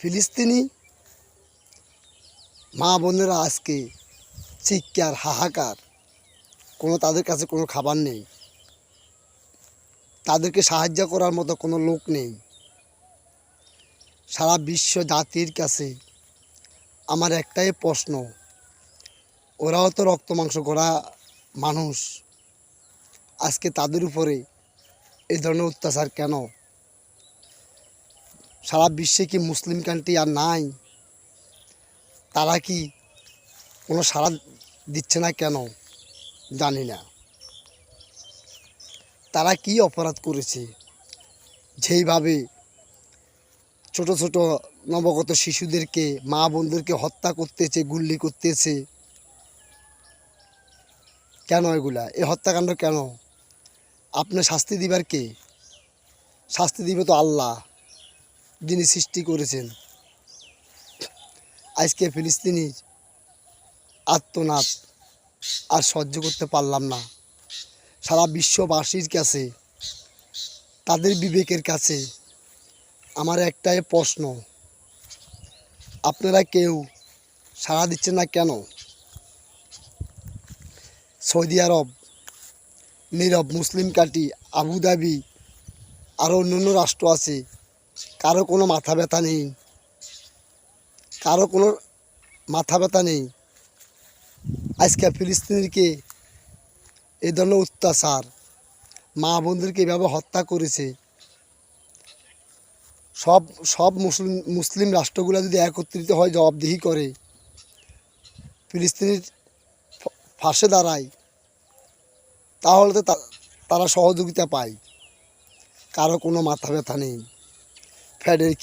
ফিলিস্তিনি মা বোনেরা আজকে চিৎকার হাহাকার। কোনো তাদের কাছে কোনো খাবার নেই। তাদেরকে সাহায্য করার মতো কোনো লোক নেই। সারা বিশ্ব জাতির কাছে আমার একটাই প্রশ্ন, ওরাও তো রক্ত, মাংস করা মানুষ। আজকে তাদের উপরে এই ধরনের অত্যাচার কেন? সারা বিশ্বে কি মুসলিম কান্ট্রি আর নাই? তারা কি কোনো সাড়া দিচ্ছে না কেন? জানি না। তারা কি অপরাধ করেছে? যেইভাবে ছোট ছোট নবগত শিশুদেরকে, মা বোনদেরকে হত্যা করতেছে, গুল্লি করতেছে, কেন এগুলা? এই হত্যাকাণ্ড কেন? আপনি শাস্তি দিবার কে? শাস্তি দিবে তো আল্লাহ। যিনি সৃষ্টি করেছেন। আজকে ফিলিস্তিনি আত্মনাদ আর সহ্য করতে পারলাম না। সারা বিশ্ববাসীর কাছে, তাদের বিবেকের কাছে আমার একটাই প্রশ্ন, আপনারা কেউ সাড়া দিচ্ছেন না কেন? সৌদি আরব, নীরব মুসলিম কান্ট্রি আবুধাবি আরও অন্য রাষ্ট্র আছে কারও কোনো মাথা ব্যথা নেই। কারও কোনো মাথা ব্যথা নেই। আজকে ফিলিস্তিনিকে এই ধরনের অত্যাচার, মা বোনদেরকে এভাবে হত্যা করেছে। সব সব মুসলিম মুসলিম রাষ্ট্রগুলো যদি একত্রিত হয়, জবাবদিহি করে, ফিলিস্তিনির ফাঁসে দাঁড়ায়, তাহলে তা- তারা সহযোগিতা পায়। কারও কোনো মাথা ব্যথা নেই। ফ্যাডের